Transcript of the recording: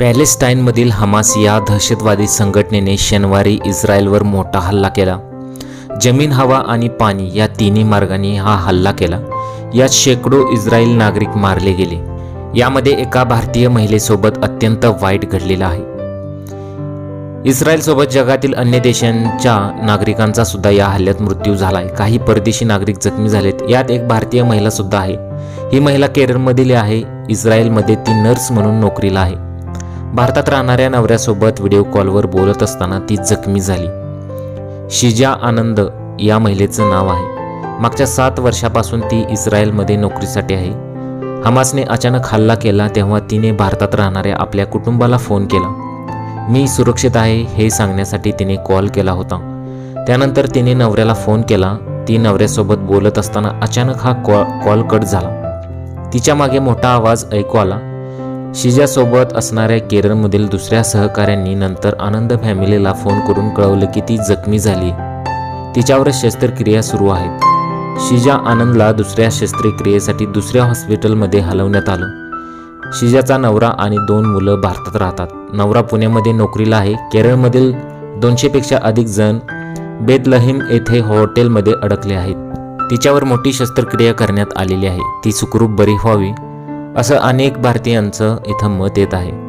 पॅलेस्टाईनमधील Hamas या दहशतवादी संघटनेने शनिवारी इस्रायलवर मोठा हल्ला केला. जमीन हवा आणि पाणी या तिन्ही मार्गांनी हा हल्ला केला. यात शेकडो इस्रायल नागरिक मारले गेले. यामध्ये एका भारतीय महिलेसोबत अत्यंत वाईट घडलेला आहे. इस्रायलसोबत जगातील अन्य देशांच्या नागरिकांचा सुद्धा या हल्ल्यात मृत्यू झाला आहे काही परदेशी नागरिक जखमी झालेत. यात एक भारतीय महिला सुद्धा आहे. ही महिला केरळमधील आहे. इस्रायलमध्ये ती नर्स म्हणून नोकरीला आहे. भारतात राहणाऱ्या नवऱ्यासोबत व्हिडिओ कॉलवर बोलत असताना ती जखमी झाली. शिजा आनंद या महिलेचं नाव आहे. मागच्या सात वर्षापासून ती इस्रायलमध्ये नोकरीसाठी आहे. हमासने अचानक हल्ला केला तेव्हा तिने भारतात राहणाऱ्या आपल्या कुटुंबाला फोन केला. मी सुरक्षित आहे हे सांगण्यासाठी तिने कॉल केला होता. त्यानंतर तिने नवऱ्याला फोन केला. ती नवऱ्यासोबत बोलत असताना अचानक हा कॉ कॉल कट झाला. तिच्यामागे मोठा आवाज ऐकू आला. शिजासोबत असणाऱ्या केरळमधील दुसऱ्या सहकाऱ्यांनी नंतर आनंद फॅमिलीला फोन करून कळवलं की ती जखमी झाली. तिच्यावर शस्त्रक्रिया सुरू आहेत. शिजा आनंदला दुसऱ्या शस्त्रक्रियेसाठी दुसऱ्या हॉस्पिटलमध्ये हलवण्यात आलं. शिजाचा नवरा आणि दोन मुलं भारतात राहतात. नवरा पुण्यामध्ये नोकरीला आहे. केरळमधील दोनशेपेक्षा अधिक जण बेतलहिम येथे हॉटेलमध्ये अडकले आहेत. तिच्यावर मोठी शस्त्रक्रिया करण्यात आलेली आहे. ती सुखरूप बरी व्हावी. असं अनेक भारतीयांचं इथं मत येत आहे.